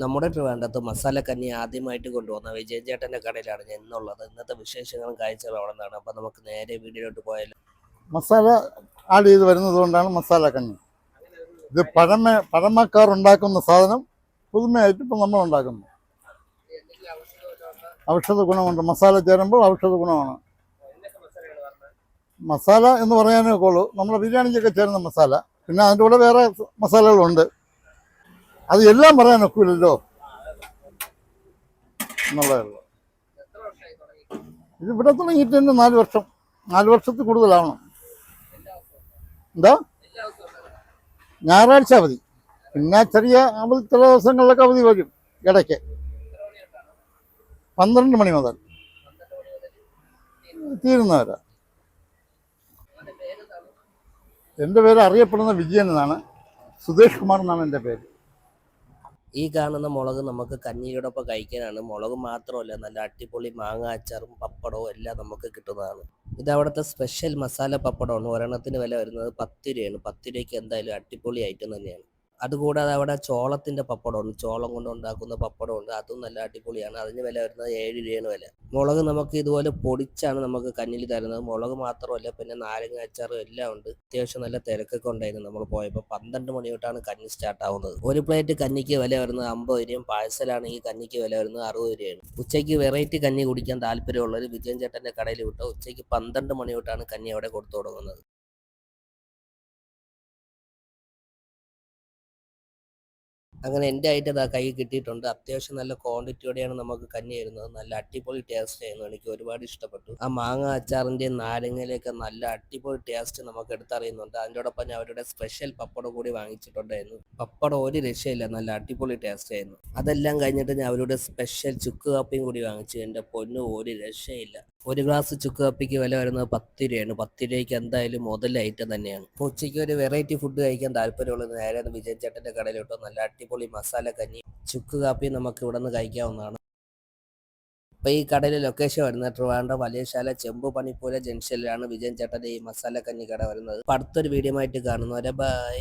നമ്മുടെ ട്രിവാൻഡത്ത് മസാല കഞ്ഞി ആദ്യമായിട്ട് കൊണ്ടുവന്ന വിജയൻ ചേട്ടന്റെ കടയിലാണ് ഞാൻ ഇന്നുള്ളത്. ഇന്നത്തെ വിശേഷങ്ങളും കാഴ്ചകളും അവിടെ നിന്നാണ്. അപ്പോൾ നമുക്ക് നേരെ വീഡിയോയിലോട്ട് പോയാലോ? മസാല ആഡ് ചെയ്ത് വരുന്നത് കൊണ്ടാണ് മസാല കഞ്ഞി. ഇത് പഴമ പഴമക്കാർ ഉണ്ടാക്കുന്ന സാധനം പുതുമയായിട്ട് ഇപ്പം നമ്മൾ ഉണ്ടാക്കുന്നു. ഔഷധ ഗുണമുണ്ട്. മസാല ചേരുമ്പോൾ ഔഷധ ഗുണമാണ്. മസാല എന്ന് പറയാനേ ഉള്ളൂ. നമ്മുടെ ബിരിയാണിക്കൊക്കെ ചേരുന്ന മസാല. പിന്നെ അതിന്റെ കൂടെ വേറെ മസാലകളുണ്ട്. അത് എല്ലാം പറയാൻ ഒക്കില്ലല്ലോ. എന്നുള്ളതല്ല ഇത് ഇവിടെ തുടങ്ങിയിട്ട് തന്നെ നാല് വർഷം. നാല് വർഷത്തിൽ കൂടുതലാണ്. എന്താ? ഞായറാഴ്ച അവധി. പിന്നെ ചെറിയ അവധി ചില ദിവസങ്ങളിലൊക്കെ അവധി വരും ഇടയ്ക്ക്. പന്ത്രണ്ട് മണി മുതൽ. തീരുന്നവരെ. എന്റെ പേര് അറിയപ്പെടുന്ന വിജയൻ എന്നാണ്. സുധേഷ് കുമാർ എന്നാണ് എന്റെ പേര്. ഈ കാണുന്ന മുളക് നമുക്ക് കഞ്ഞിയോടൊപ്പം കഴിക്കാനാണ്. മുളക് മാത്രമല്ല നല്ല അടിപൊളി മാങ്ങ അച്ചാറും പപ്പടവും എല്ലാം നമുക്ക് കിട്ടുന്നതാണ്. ഇത് അവിടുത്തെ സ്പെഷ്യൽ മസാല പപ്പടമാണ്. ഒരെണ്ണത്തിന് വില വരുന്നത് പത്ത് രൂപയാണ്. പത്ത് രൂപയ്ക്ക് എന്തായാലും അടിപൊളി ഐറ്റം തന്നെയാണ്. അതുകൂടാതെ അവിടെ ചോളത്തിന്റെ പപ്പടമുണ്ട്. ചോളം കൊണ്ട് ഉണ്ടാക്കുന്ന പപ്പടമുണ്ട്. അതും നല്ല അടിപൊളിയാണ്. അതിന് വില വരുന്നത് ഏഴ് രൂപയാണ് വില. മുളക് നമുക്ക് ഇതുപോലെ പൊടിച്ചാണ് നമുക്ക് കഞ്ഞിൽ തരുന്നത്. മുളക് മാത്രമല്ല പിന്നെ നാരങ്ങ അച്ചാറും എല്ലാം ഉണ്ട്. അത്യാവശ്യം നല്ല തിരക്കൊക്കെ ഉണ്ടായിരുന്നു നമ്മൾ പോയപ്പോൾ. പന്ത്രണ്ട് മണി തൊട്ടാണ് കഞ്ഞി സ്റ്റാർട്ട് ആവുന്നത്. ഒരു പ്ലേറ്റ് കഞ്ഞിക്ക് വില വരുന്നത് അമ്പത് രൂപയും ഈ കഞ്ഞിക്ക് വില വരുന്നത് അറുപത് രൂപയാണ്. ഉച്ചയ്ക്ക് വെറൈറ്റി കഞ്ഞി കുടിക്കാൻ താല്പര്യമുള്ളവർ വിജയൻ ചേട്ടന്റെ കടയിൽ വിട്ട. ഉച്ചയ്ക്ക് പന്ത്രണ്ട് മണി തൊട്ടാണ് കഞ്ഞി അവിടെ കൊടുത്തു തുടങ്ങുന്നത്. അങ്ങനെ എന്റെ ഐറ്റം ആ കൈ കിട്ടിയിട്ടുണ്ട്. അത്യാവശ്യം നല്ല ക്വാണ്ടിറ്റിയോടെയാണ് നമുക്ക് കഞ്ഞി വരുന്നത്. നല്ല അടിപൊളി ടേസ്റ്റ് ആയിരുന്നു. എനിക്ക് ഒരുപാട് ഇഷ്ടപ്പെട്ടു. ആ മാങ്ങ അച്ചാറിന്റെയും നാരങ്ങയിലൊക്കെ നല്ല അടിപൊളി ടേസ്റ്റ് നമുക്ക് എടുത്തറിയുന്നുണ്ട്. അതിനോടൊപ്പം ഞാൻ അവരുടെ സ്പെഷ്യൽ പപ്പടം കൂടി വാങ്ങിച്ചിട്ടുണ്ടായിരുന്നു. പപ്പടം ഒരു രക്ഷയില്ല. നല്ല അടിപൊളി ടേസ്റ്റ് ആയിരുന്നു. അതെല്ലാം കഴിഞ്ഞിട്ട് ഞാൻ അവരുടെ സ്പെഷ്യൽ ചുക്ക് കാപ്പിയും കൂടി വാങ്ങിച്ചു. എന്റെ പൊന്നു ഒരു രക്ഷയില്ല. ഒരു ഗ്ലാസ് ചുക്ക് കാപ്പിക്ക് വില വരുന്നത് പത്ത് രൂപയാണ് പത്ത് രൂപയ്ക്ക് എന്തായാലും മുതൽ ഐറ്റം തന്നെയാണ്. ഉച്ചയ്ക്ക് ഒരു വെറൈറ്റി ഫുഡ് കഴിക്കാൻ താല്പര്യമുള്ളത് നേരെ വിജയ ചേട്ടന്റെ കടയിലോട്ടോ നല്ല അടിപൊളി മസാല കഞ്ഞി ചുക്ക് കാപ്പി നമുക്ക് ഇവിടെ നിന്ന് കഴിക്കാവുന്നതാണ്. അപ്പോൾ ഈ കടയിലെ ലൊക്കേഷൻ വരുന്നത് ട്രിവാൻഡ്രം വലിയശാല ചെമ്പ് പണിപ്പൂര ജംഗ്ഷനിലാണ് വിജയൻ ചേട്ടന്റെ ഈ മസാല കഞ്ഞി കട വരുന്നത്. അടുത്തൊരു വീഡിയോ ആയിട്ട് കാണുന്നവരെ ബൈ